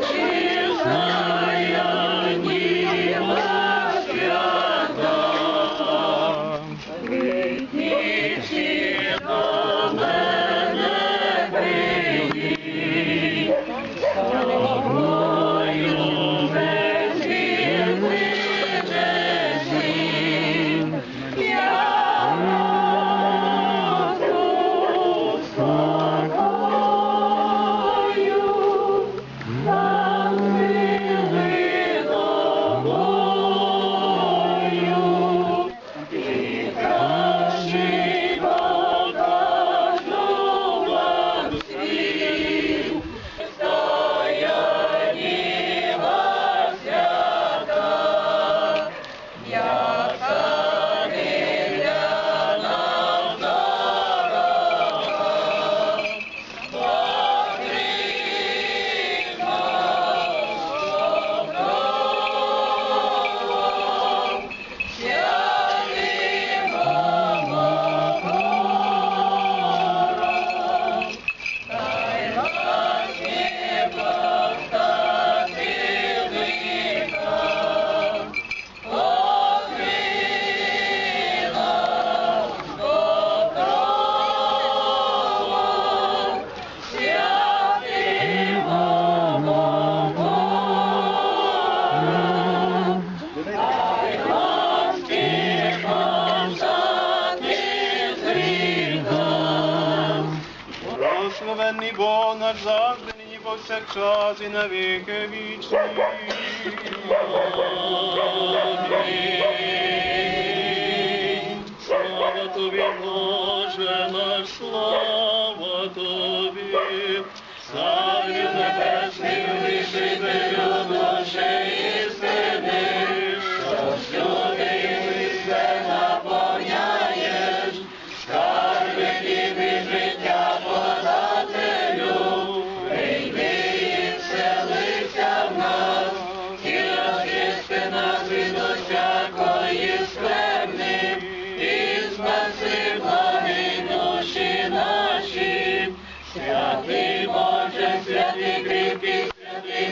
Krishna повсякчас і на віки вічні. Слава тобі, Боже, наш слава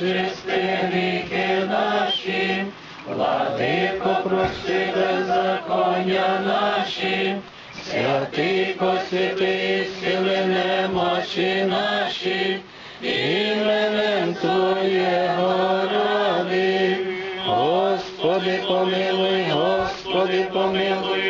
очисти гріхи наші, Владико, прости беззаконня наші, святий посвяти, сили немочі наші, іменем Твоєго ради. Господи, помилуй, Господи, помилуй,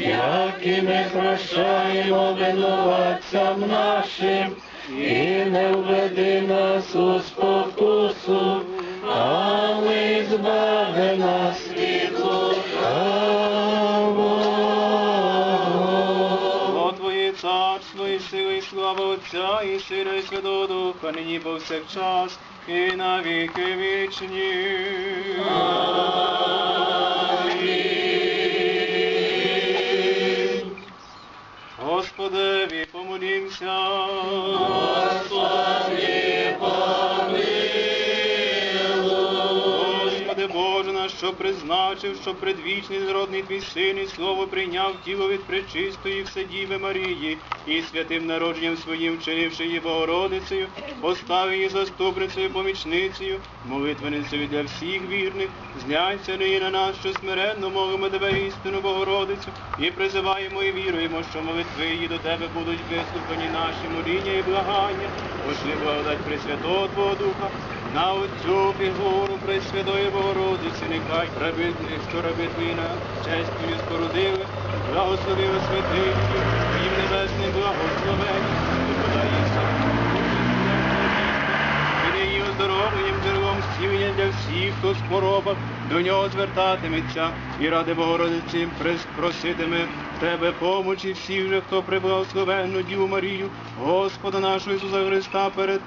як і ми прощаємо винуватцям нашим, і не введи нас у спокусу, але збави нас від. О Твоє царство і сили, і слава Отця і Сина, і Святого Духа, нині повсякчас, і на віки вічні. Амінь. Господеві помолімся. Господи, що призначив, що предвічний народний твій син і слово прийняв тіло від пречистої Вседіви Марії, і святим народженням своїм вчинивши її Богородицею, поставив її заступницею, помічницею, молитвеницею для всіх вірних, зняться нині на нас, що смиренно молимо тебе істину Богородицю, і призиваємо і віруємо, що молитви її до тебе будуть вислухані наші моління і благання. Пошли благодать Пресвятого Твого Духа, на Отцю фігуру Пресвятої Богородиці, нехай праведних, що на честю і спорудили, благословили святих, Твоїм небесним благословенням, подається її оздоровленням джерелом зцілення для всіх, хто в хворобах до нього звертатиметься, і ради Богородиці проситиме тебе помочі всіх хто приблагословенну Діву Марію, Господа нашого Ісуса Христа перед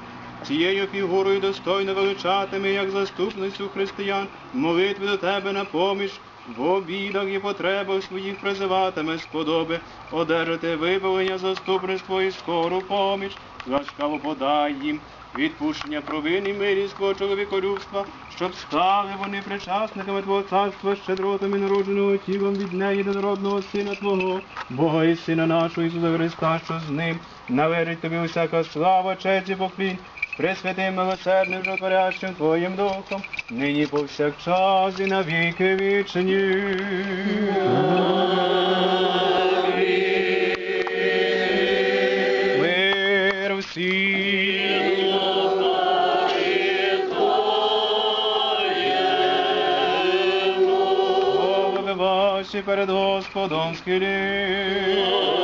цією фігурою достойно величатиме, як заступницю християн, молитви до тебе на поміч, в бідах і потребах своїх призиватиме сподоби, одержати вибавлення, заступництво і скору поміч, ласкаво подай їм відпущення провин і мирівського чоловіколюбства, щоб стали вони причасниками Твого царства щедротами народженого тілом від неї народного Сина Твого, Бога і Сина нашого Ісуса Христа, що з ним належить тобі усяка слава, честь і поклін, Пресвятим милосердним жотворящим Твоїм Духом, нині повсякчас і на віки вічні. Мир всім. Перед Господом схилі.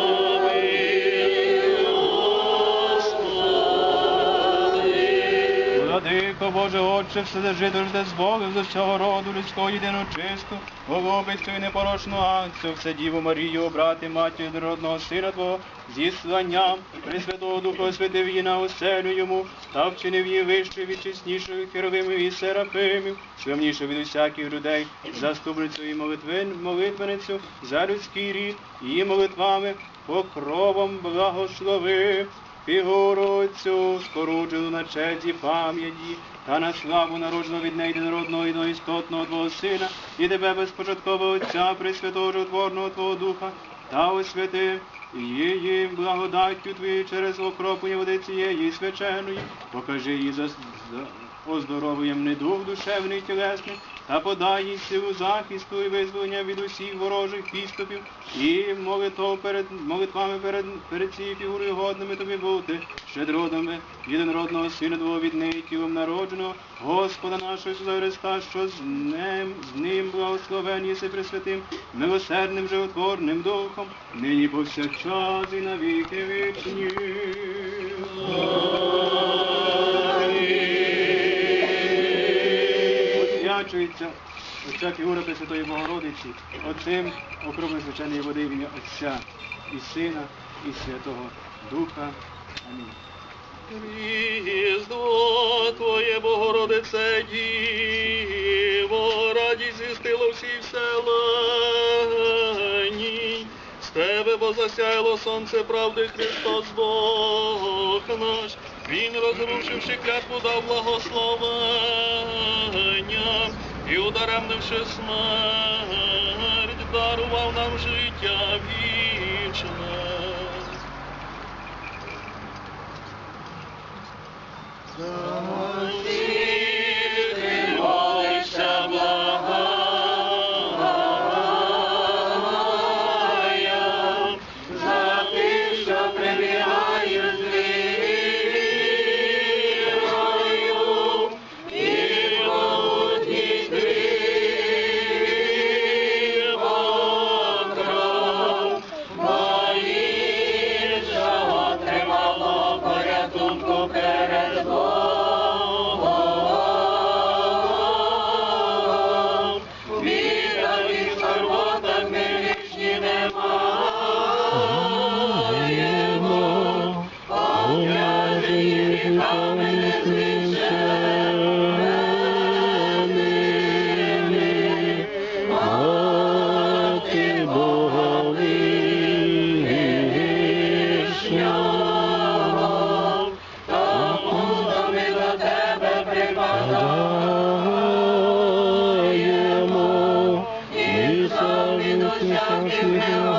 Владико Боже Отче, Вседержитель жде з Богом з усього роду людського єдину чисту, голубицю і непорочну акцію, все Діву Марію, брати матір народного сина Твого, зі сланням Пресвятого Духа освятив її на оселю йому, та вчинив її вищою від херовимів і серафимів, славніше від усяких людей, заступницю і молитвин, молитвеницю за людський рід, її молитвами покровом благослови. Фігуру цю споруджену на четі пам'яті, та на славу народженого від неї єдинородного і істотного Твого Сина, і тебе безпочаткового Отця, Пресвятого Творного Твого Духа, та освяти її благодаттю Твоєю через окроплення води цієї свяченої, покажи її за оздоровуєм недух душевний і тілесний, та подай силу захисту і визволення від усіх ворожих підступів, і молитов перед молитвами перед, перед цією фігурою годними тобі бути, щедродами єдинородного Сина Твого від неї тілом народженого, Господа нашого Ісуса Христа, що з ним, з ним благословен єси Пресвятим, милосердним животворним Духом, нині повсякчас і на віки вічні. Освячується оця фігура Пресвятої Богородиці, оцим окропним свяченої води ім'я Отця і Сина, і Святого Духа. Амінь. Різдво Твоє, Богородице, Діво, радість зістило всі вселені. З Тебе, бо засяяло сонце правди Христос Бог наш. Він, розрушивши клятву, дав благословення і ударемнивши смерть, дарував нам життя вічне. Молися, Adonai Yemo, Yisrael Yisrael Yisrael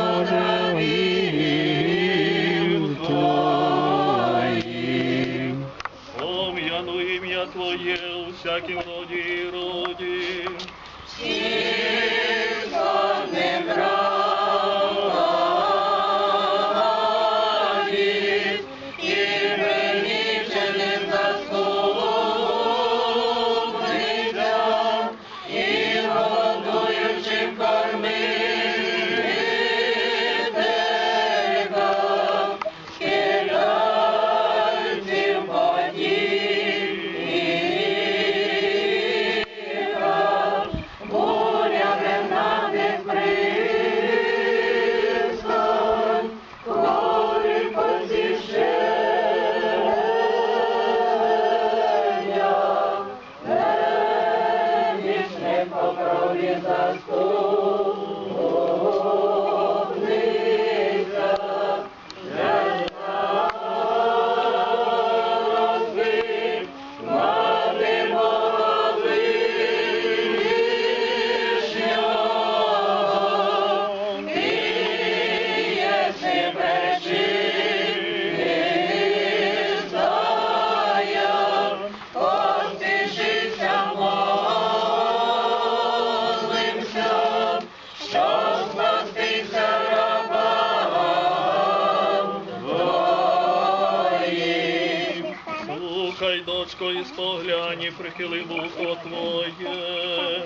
і спогляні прихили вухо твоє.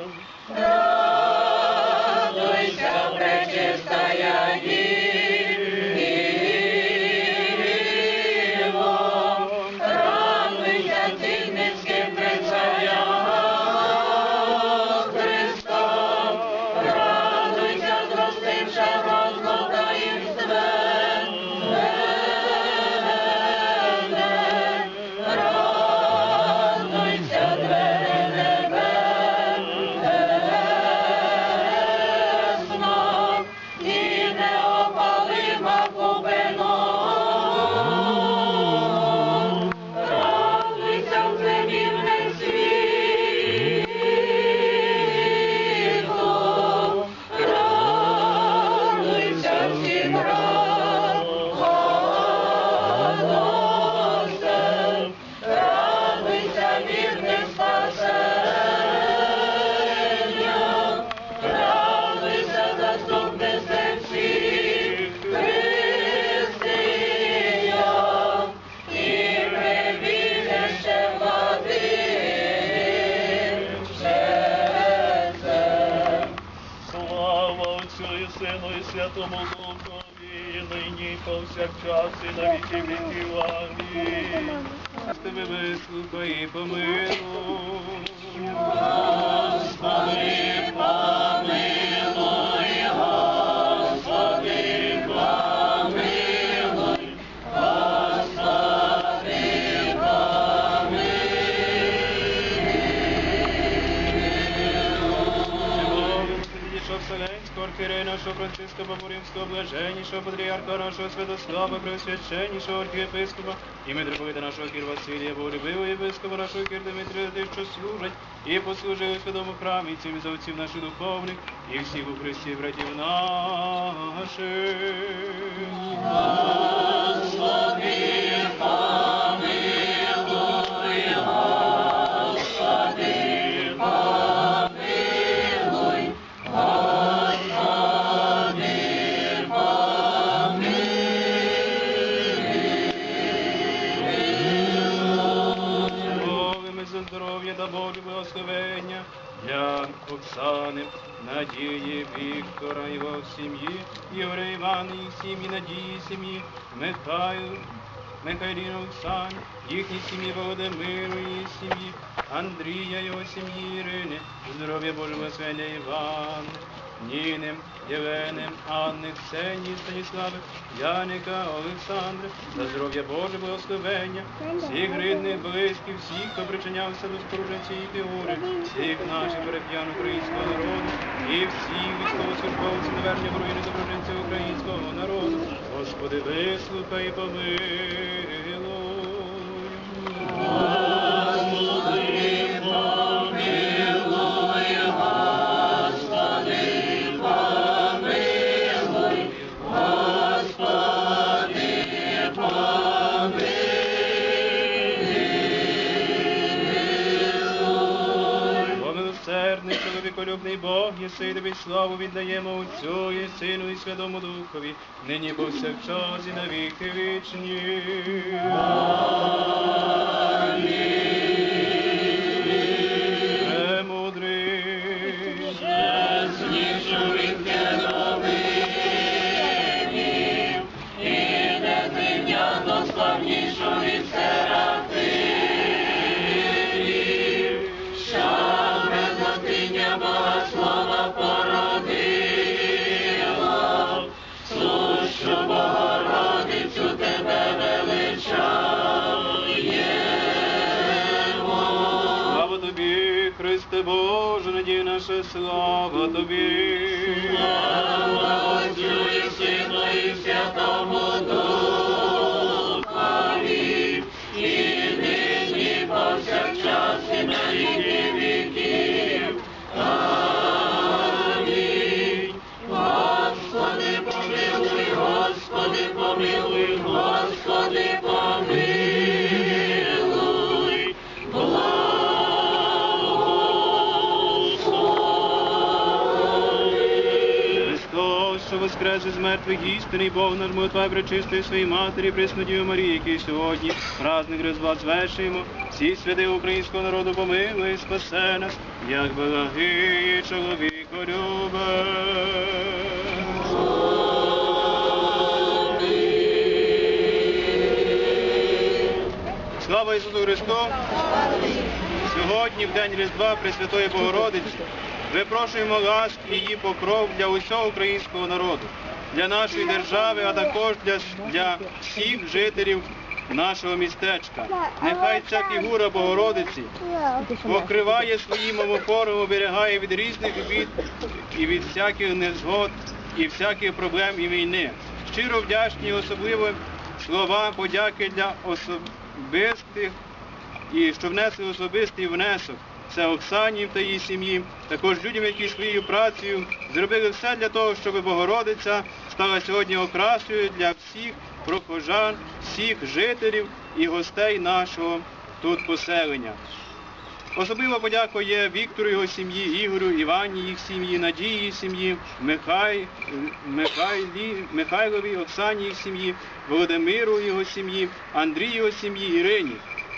Радуйся, пречистая Діво, Святому Духові, і нині, повсякчас, і на віки віків. Амінь. Тебе вислухай і помилуй. Господи, Архієрея нашого Франциска Бабурівського, блаженнішого патріарха нашого Святослава, Преосвященнішого архієпископа і митрополита нашого Кір Василія, Боголюбивого єпископа нашого Кір Дмитрія, тих, що служать і послужили у святому храмі, і цим за отців наших духовних, і всіх у Христі братів наших. Молимо для Оксани, Надії, Віктора, його сім'ї, Єврейвани, сім'ї, Надії сім'ї, Михайло, Михайліна Оксани, їхній сім'ї Володимиру, її сім'ї, Андрія, його сім'ї, Ірини, здоров'я Боже благословення Івана, Ніни, Євени, Анни, Ксенії, Станіслави, Яника, Олександра, за здоров'я Боже благословення, всіх рідних, близьких, всіх, хто причинявся до споруження цієї фігури, всіх наших переп'ян українського народу. І всіх військовослужбовців навернення руїни доброжинців українського народу. Господи, вислухай і помилуй. Милосердний, чоловіколюбний Бог, єси тобі славу віддаємо Отцю і Сину і Святому Духові, нині повсякчас і на віки вічні. Величаємо. слава тобі, слава Отцю і Сину і Святому Духові, воскрес із мертвих істинний Бог наш молитва пречистої своїй матері, Преснодію Марії, який сьогодні праздник Різдва звершуємо. Всі святи українського народу помилуй, спасе нас, як благий чоловіколюбе. Слава Ісусу Христу! Сьогодні, в день Різдва Пресвятої Богородиці, випрошуємо ласк і її покров для усього українського народу, для нашої держави, а також для, для всіх жителів нашого містечка. Нехай ця фігура Богородиці покриває своїм омофором, оберігає від різних бід і від всяких незгод і всяких проблем і війни. Щиро вдячні особливо слова подяки для особистих і що внесли особистий внесок. Це Оксані та її сім'ї, також людям, які своєю працею зробили все для того, щоб Богородиця стала сьогодні окрасою для всіх прохожан, всіх жителів і гостей нашого тут поселення. Особливо подяка є Віктору його сім'ї, Ігорю, Івані їх сім'ї, Надії сім'ї, Михай, Михайлі, Михайлові, Оксані їх сім'ї, Володимиру його сім'ї, Андрію його сім'ї, Ірині.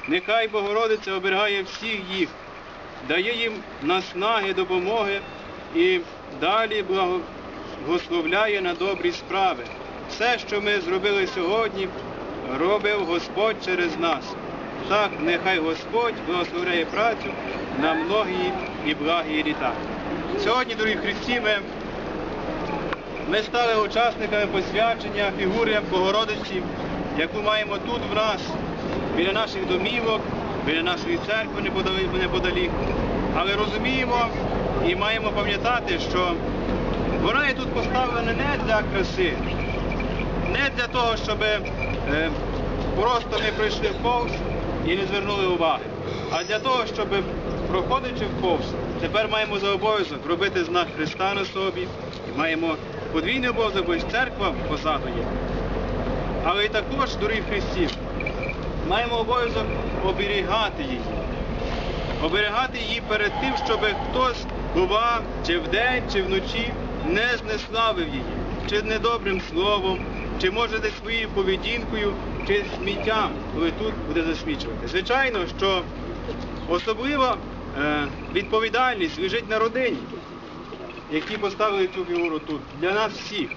Нехай Богородиця оберігає всіх їх, дає їм наснаги, допомоги і далі благословляє на добрі справи. Все, що ми зробили сьогодні, робив Господь через нас. Так, нехай Господь благословляє працю на многі і благі літа. Сьогодні, дорогі Христі, ми, ми стали учасниками посвячення фігури Богородиці, яку маємо тут в нас, біля наших домівок, біля нашої церкви неподалік. Але розуміємо і маємо пам'ятати, що вона є тут поставлена не для краси, не для того, щоб е, просто ми прийшли в повз і не звернули уваги, а для того, щоб проходячи в повз, тепер маємо за обов'язок робити знак Христа на собі, і маємо подвійний обов'язок, бо й церква позаду є. Але і також, дорогі Христі, маємо обов'язок оберігати її. Оберігати її перед тим, щоб хтось, бува, чи вдень, чи вночі не знеславив її, чи недобрим словом, чи може десь своєю поведінкою, чи сміттям, коли тут буде засмічувати. Звичайно, що особлива е, відповідальність лежить на родині, які поставили цю фігуру тут, для нас всіх.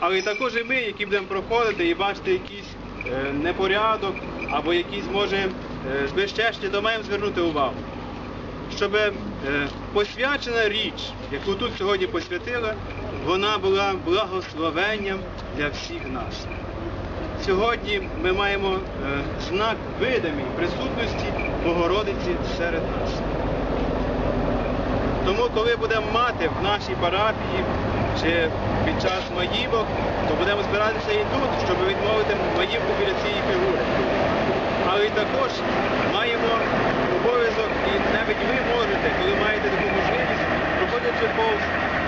Але також і ми, які будемо проходити і бачити якийсь е, непорядок або якісь, може, е, збезчещення, то маємо звернути увагу. Щоб е, посвячена річ, яку тут сьогодні посвятили, вона була благословенням для всіх нас. Сьогодні ми маємо е, знак видимий присутності Богородиці серед нас. Тому, коли будемо мати в нашій парафії чи під час маївок, то будемо збиратися і тут, щоб відмовити маївку біля цієї фігури. Але також маємо обов'язок, і навіть ви можете, коли маєте таку можливість, проходячи повз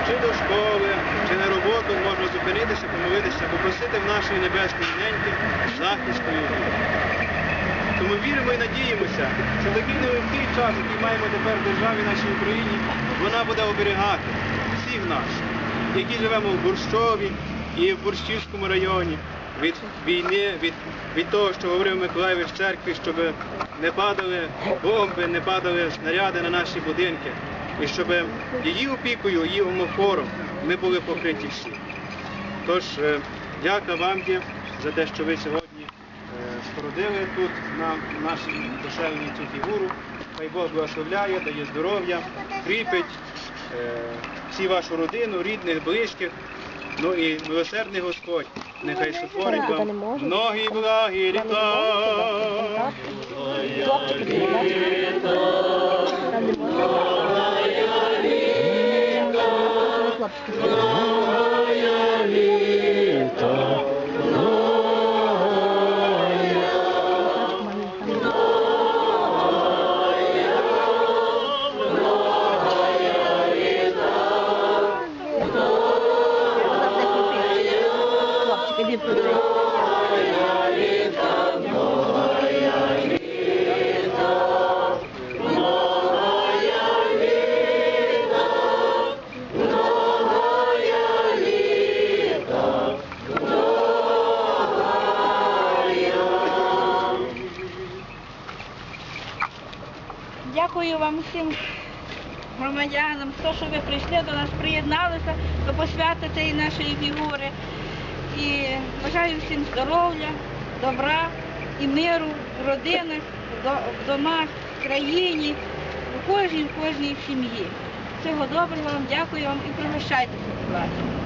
чи до школи, чи на роботу, можна зупинитися, помолитися, попросити в нашої небесної неньки захисту і. Тому віримо і надіємося, що такий нелегкий час, який маємо тепер в державі нашій Україні, вона буде оберігати всіх нас, які живемо в Бурщові і в Бурщівському районі, від війни, від, від того, що говорив Миколаївич в церкві, щоб не падали бомби, не падали снаряди на наші будинки. І щоб її опікою, її омофором ми були покриті всі. Тож, е, дяка вам за те, що ви сьогодні е, спорудили тут на нашій поселенні цю фігуру. Хай Бог благословляє, дає здоров'я, кріпить е, всі вашу родину, рідних, близьких. Ну і милосердний Господь, нехай сотворить вам многі благі літа. Там літа, можна. хлопчики. Дякую вам всім громадянам, що ви прийшли до нас, приєдналися до посвяти цієї нашої фігури. Бажаю всім здоров'я, добра і миру в родинах, в домах, в країні, у кожній, в кожній сім'ї. Всього доброго вам, дякую вам і пригощайтеся, будь ласка.